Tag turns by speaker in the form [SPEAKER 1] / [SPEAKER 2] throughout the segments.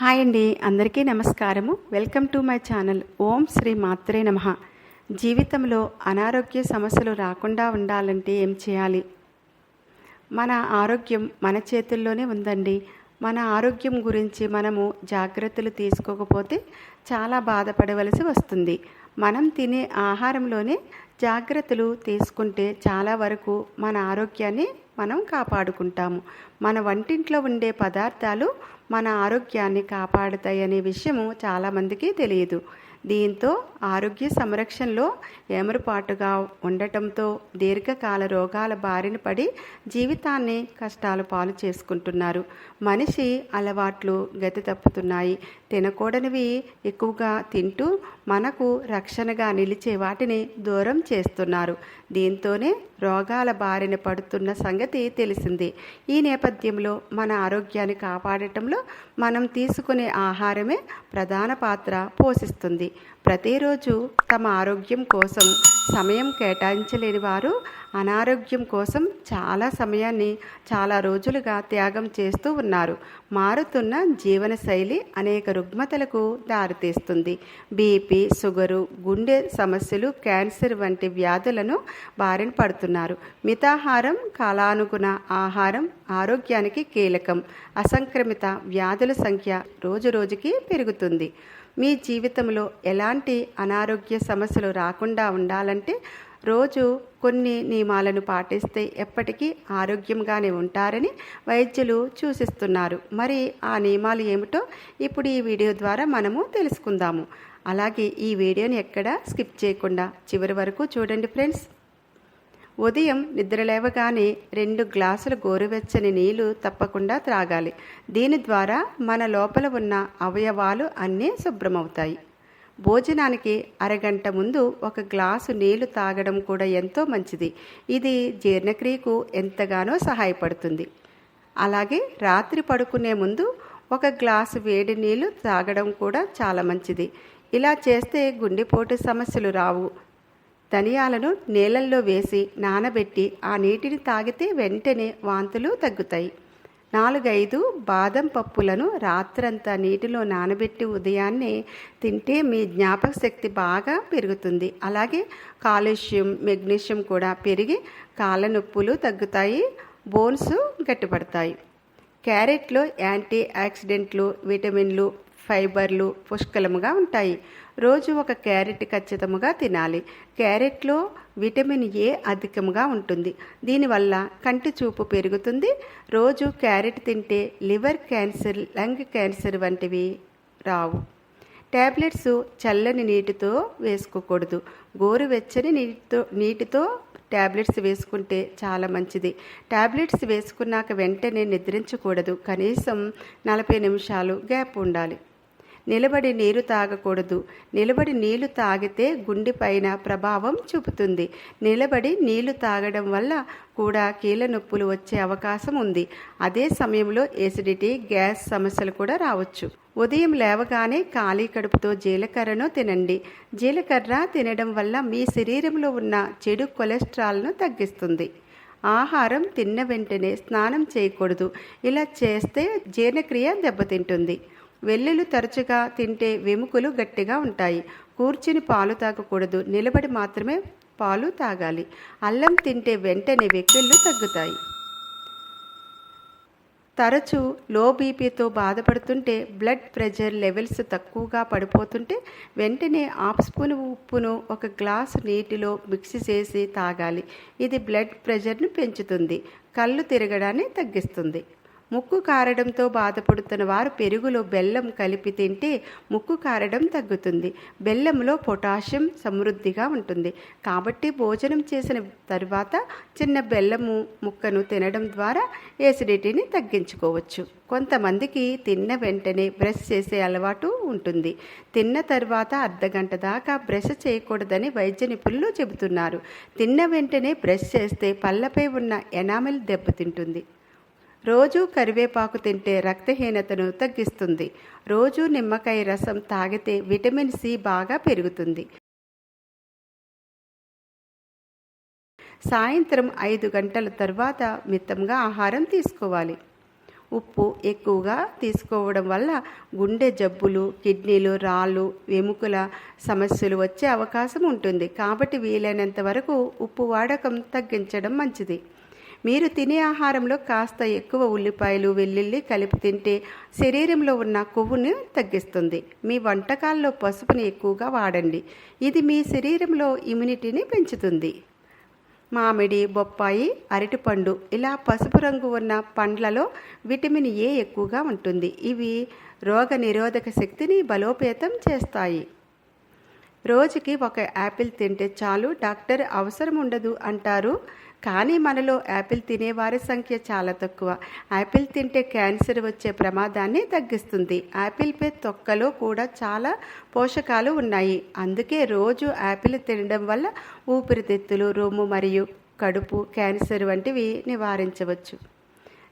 [SPEAKER 1] Hi అండి అందరికీ నమస్కారము. Welcome to my channel. ఓం శ్రీ మాత్రే నమ. జీవితంలో అనారోగ్య సమస్యలు రాకుండా ఉండాలంటే ఏం చేయాలి? మన ఆరోగ్యం మన చేతుల్లోనే ఉందండి. మన ఆరోగ్యం గురించి మనము జాగ్రత్తలు తీసుకోకపోతే చాలా బాధపడవలసి వస్తుంది. మనం తినే ఆహారంలోనే జాగ్రత్తలు తీసుకుంటే చాలా వరకు మన ఆరోగ్యాన్ని మనం కాపాడుకుంటాము. మన వంటింట్లో ఉండే పదార్థాలు మన ఆరోగ్యాన్ని కాపాడుతాయనే విషయము చాలామందికి తెలియదు. దీంతో ఆరోగ్య సంరక్షణలో ఏమరుపాటుగా ఉండటంతో దీర్ఘకాల రోగాల బారిన పడి జీవితాన్ని కష్టాలు పాలు చేసుకుంటున్నారు. మనిషి అలవాట్లు గతి తప్పుతున్నాయి. తినకూడనివి ఎక్కువగా తింటూ మనకు రక్షణగా నిలిచే వాటిని దూరం చేస్తున్నారు. దీంతోనే రోగాల బారిన పడుతున్న సంగతి తెలిసింది. ఈ నేపథ్యంలో మన ఆరోగ్యాన్ని కాపాడటంలో మనం తీసుకునే ఆహారమే ప్రధాన పాత్ర పోషిస్తుంది. ప్రతిరోజు తమ ఆరోగ్యం కోసం సమయం కేటాయించలేని వారు అనారోగ్యం కోసం చాలా సమయాన్ని చాలా రోజులుగా త్యాగం చేస్తూ ఉన్నారు. మారుతున్న జీవనశైలి అనేక రుగ్మతలకు దారితీస్తుంది. బీపీ షుగరు గుండె సమస్యలు క్యాన్సర్ వంటి వ్యాధులను బారిన పడుతున్నారు. మితాహారం కాలానుగుణ ఆహారం ఆరోగ్యానికి కీలకం. అసంక్రమిత వ్యాధుల సంఖ్య రోజు రోజుకి పెరుగుతుంది. మీ జీవితంలో ఎలాంటి అనారోగ్య సమస్యలు రాకుండా ఉండాలంటే రోజు కొన్ని నియమాలను పాటిస్తే ఎప్పటికీ ఆరోగ్యంగానే ఉంటారని వైద్యులు సూచిస్తున్నారు. మరి ఆ నియమాలు ఏమిటో ఇప్పుడు ఈ వీడియో ద్వారా మనము తెలుసుకుందాము. అలాగే ఈ వీడియోని ఎక్కడ స్కిప్ చేయకుండా చివరి వరకు చూడండి ఫ్రెండ్స్. ఉదయం నిద్రలేవగానే రెండు గ్లాసుల గోరువెచ్చని నీళ్ళు తప్పకుండా త్రాగాలి. దీని ద్వారా మన లోపల ఉన్న అవయవాలు అన్నీ శుభ్రమవుతాయి. భోజనానికి అరగంట ముందు ఒక గ్లాసు నీళ్ళు తాగడం కూడా ఎంతో మంచిది. ఇది జీర్ణక్రియకు ఎంతగానో సహాయపడుతుంది. అలాగే రాత్రి పడుకునే ముందు ఒక గ్లాసు వేడి నీళ్ళు తాగడం కూడా చాలా మంచిది. ఇలా చేస్తే గుండెపోటు సమస్యలు రావు. ధనియాలను నీళ్ళల్లో వేసి నానబెట్టి ఆ నీటిని తాగితే వెంటనే వాంతులు తగ్గుతాయి. నాలుగైదు బాదం పప్పులను రాత్రంతా నీటిలో నానబెట్టి ఉదయాన్నే తింటే మీ జ్ఞాపక శక్తి బాగా పెరుగుతుంది. అలాగే కాలుష్యం మెగ్నీషియం కూడా పెరిగి కాళ్ళ నొప్పులు తగ్గుతాయి బోన్స్ గట్టిపడతాయి. క్యారెట్లో యాంటీ ఆక్సిడెంట్లు విటమిన్లు ఫైబర్లు పుష్కలముగా ఉంటాయి. రోజు ఒక క్యారెట్ ఖచ్చితంగా తినాలి. క్యారెట్లో విటమిన్ ఏ అధికంగా ఉంటుంది. దీనివల్ల కంటి చూపు పెరుగుతుంది. రోజు క్యారెట్ తింటే లివర్ క్యాన్సర్ లంగ్ క్యాన్సర్ వంటివి రావు. ట్యాబ్లెట్స్ చల్లని నీటితో వేసుకోకూడదు. గోరువెచ్చని నీటితో నీటితో ట్యాబ్లెట్స్ వేసుకుంటే చాలా మంచిది. ట్యాబ్లెట్స్ వేసుకున్నాక వెంటనే నిద్రించకూడదు. కనీసం నలభై నిమిషాలు గ్యాప్ ఉండాలి. నిలబడి నీరు తాగకూడదు. నిలబడి నీళ్ళు తాగితే గుండెపైన ప్రభావం చూపుతుంది. నిలబడి నీళ్ళు తాగడం వల్ల కూడా కీళ్ళ నొప్పులు వచ్చే అవకాశం ఉంది. అదే సమయంలో ఎసిడిటీ గ్యాస్ సమస్యలు కూడా రావచ్చు. ఉదయం లేవగానే ఖాళీ కడుపుతో జీలకర్రను తినండి. జీలకర్ర తినడం వల్ల మీ శరీరంలో ఉన్న చెడు కొలెస్ట్రాల్ను తగ్గిస్తుంది. ఆహారం తిన్న వెంటనే స్నానం చేయకూడదు. ఇలా చేస్తే జీర్ణక్రియ దెబ్బతింటుంది. వెల్లులు తరచుగా తింటే వెముకలు గట్టిగా ఉంటాయి. కూర్చుని పాలు తాగకూడదు. నిలబడి మాత్రమే పాలు తాగాలి. అల్లం తింటే వెంటనే వెక్కిళ్ళు తగ్గుతాయి. తరచూ లో బీపీతో బాధపడుతుంటే బ్లడ్ ప్రెషర్ లెవెల్స్ తక్కువగా పడిపోతుంటే వెంటనే హాఫ్ స్పూన్ ఉప్పును ఒక గ్లాసు నీటిలో మిక్స్ చేసి తాగాలి. ఇది బ్లడ్ ప్రెషర్ను పెంచుతుంది. కళ్ళు తిరగడాన్ని తగ్గిస్తుంది. ముక్కు కారడంతో బాధపడుతున్న వారు పెరుగులో బెల్లం కలిపి తింటే ముక్కు కారడం తగ్గుతుంది. బెల్లంలో పొటాషియం సమృద్ధిగా ఉంటుంది. కాబట్టి భోజనం చేసిన తర్వాత చిన్న బెల్లము ముక్కను తినడం ద్వారా ఏసిడిటీని తగ్గించుకోవచ్చు. కొంతమందికి తిన్న వెంటనే బ్రష్ చేసే అలవాటు ఉంటుంది. తిన్న తర్వాత అర్ధగంట దాకా బ్రష్ చేయకూడదని వైద్య నిపుణులు చెబుతున్నారు. తిన్న వెంటనే బ్రష్ చేస్తే పళ్ళపై ఉన్న ఎనామిల్ దెబ్బతింటుంది. రోజు కరివేపాకు తింటే రక్తహీనతను తగ్గిస్తుంది. రోజు నిమ్మకాయ రసం తాగితే విటమిన్ సి బాగా పెరుగుతుంది. సాయంత్రం ఐదు గంటల తర్వాత మితంగా ఆహారం తీసుకోవాలి. ఉప్పు ఎక్కువగా తీసుకోవడం వల్ల గుండె జబ్బులు కిడ్నీలు రాళ్ళు ఎముకల సమస్యలు వచ్చే అవకాశం ఉంటుంది. కాబట్టి వీలైనంత వరకు ఉప్పు వాడకం తగ్గించడం మంచిది. మీరు తినే ఆహారంలో కాస్త ఎక్కువ ఉల్లిపాయలు వెల్లుల్లి కలిపి తింటే శరీరంలో ఉన్న కొవ్వును తగ్గిస్తుంది. మీ వంటకాల్లో పసుపుని ఎక్కువగా వాడండి. ఇది మీ శరీరంలో ఇమ్యూనిటీని పెంచుతుంది. మామిడి బొప్పాయి అరటిపండు ఇలా పసుపు రంగు ఉన్న పండ్లలో విటమిన్ ఏ ఎక్కువగా ఉంటుంది. ఇవి రోగ నిరోధక శక్తిని బలోపేతం చేస్తాయి. రోజుకి ఒక యాపిల్ తింటే చాలు డాక్టర్ అవసరం ఉండదు అంటారు కానీ మనలో యాపిల్ తినేవారి సంఖ్య చాలా తక్కువ. యాపిల్ తింటే క్యాన్సర్ వచ్చే ప్రమాదాన్ని తగ్గిస్తుంది. యాపిల్పై తొక్కలో కూడా చాలా పోషకాలు ఉన్నాయి. అందుకే రోజు యాపిల్ తినడం వల్ల ఊపిరితిత్తులు రొమ్ము మరియు కడుపు క్యాన్సర్ వంటివి నివారించవచ్చు.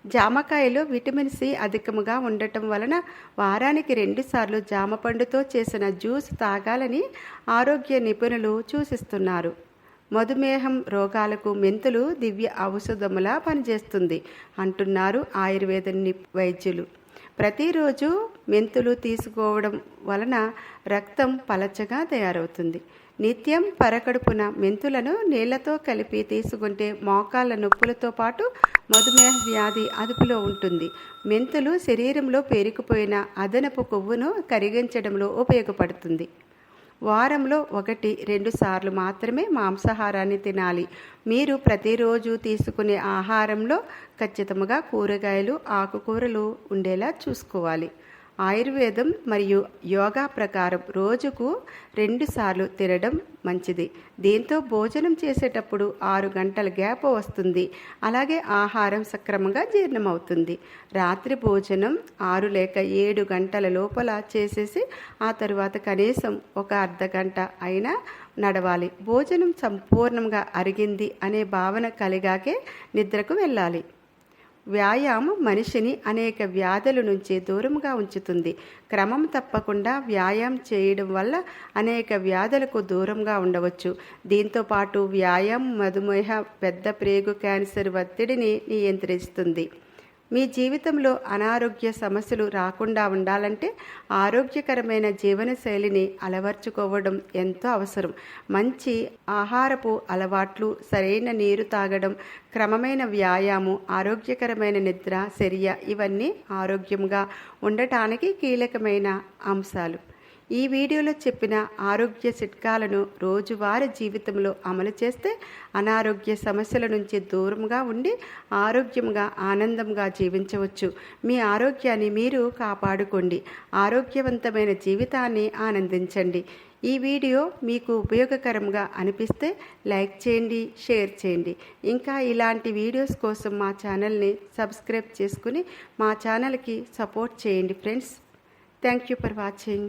[SPEAKER 1] జామకాయలో విటమిన్ సి అధికముగా ఉండటం వలన వారానికి రెండుసార్లు జామ పండుతో చేసిన జ్యూస్ తాగాలని ఆరోగ్య నిపుణులు సూచిస్తున్నారు. మధుమేహం రోగాలకు మెంతులు దివ్య ఔషధములా పనిచేస్తుంది అంటున్నారు ఆయుర్వేద వైద్యులు. ప్రతిరోజు మెంతులు తీసుకోవడం వలన రక్తం పలచగా తయారవుతుంది. నిత్యం పరకడుపున మెంతులను నీళ్ళతో కలిపి తీసుకుంటే మోకాళ్ళ నొప్పులతో పాటు మధుమేహ వ్యాధి అదుపులో ఉంటుంది. మెంతులు శరీరంలో పేరుకుపోయిన అదనపు కొవ్వును కరిగించడంలో ఉపయోగపడుతుంది. వారంలో ఒకటి రెండు సార్లు మాత్రమే మాంసాహారాన్ని తినాలి. మీరు ప్రతిరోజు తీసుకునే ఆహారంలో ఖచ్చితంగా కూరగాయలు ఆకుకూరలు ఉండేలా చూసుకోవాలి. ఆయుర్వేదం మరియు యోగా ప్రకారం రోజుకు రెండుసార్లు తినడం మంచిది. దీంతో భోజనం చేసేటప్పుడు ఆరు గంటల గ్యాప్ వస్తుంది. అలాగే ఆహారం సక్రమంగా జీర్ణమవుతుంది. రాత్రి భోజనం ఆరు లేక ఏడు గంటల లోపల చేసేసి ఆ తరువాత కనీసం ఒక అర్ధ గంట అయినా నడవాలి. భోజనం సంపూర్ణంగా అరిగింది అనే భావన కలిగాకే నిద్రకు వెళ్ళాలి. వ్యాయామం మనిషిని అనేక వ్యాధుల నుంచి దూరంగా ఉంచుతుంది. క్రమం తప్పకుండా వ్యాయామం చేయడం వల్ల అనేక వ్యాధులకు దూరంగా ఉండవచ్చు. దీంతో పాటు వ్యాయామం మధుమేహ పెద్ద ప్రేగు క్యాన్సర్ ఒత్తిడిని నియంత్రిస్తుంది. మీ జీవితంలో అనారోగ్య సమస్యలు రాకుండా ఉండాలంటే ఆరోగ్యకరమైన జీవనశైలిని అలవర్చుకోవడం ఎంతో అవసరం. మంచి ఆహారపు అలవాట్లు సరైన నీరు తాగడం క్రమమైన వ్యాయామం ఆరోగ్యకరమైన నిద్ర చర్య ఇవన్నీ ఆరోగ్యంగా ఉండటానికి కీలకమైన అంశాలు. ఈ వీడియోలో చెప్పిన ఆరోగ్య చిట్కాలను రోజువారీ జీవితంలో అమలు చేస్తే అనారోగ్య సమస్యల నుంచి దూరంగా ఉండి ఆరోగ్యంగా ఆనందంగా జీవించవచ్చు. మీ ఆరోగ్యాన్ని మీరు కాపాడుకోండి. ఆరోగ్యవంతమైన జీవితాన్ని ఆనందించండి. ఈ వీడియో మీకు ఉపయోగకరంగా అనిపిస్తే లైక్ చేయండి షేర్ చేయండి. ఇంకా ఇలాంటి వీడియోస్ కోసం మా ఛానల్ని సబ్స్క్రైబ్ చేసుకుని మా ఛానల్కి సపోర్ట్ చేయండి friends. Thank you for watching.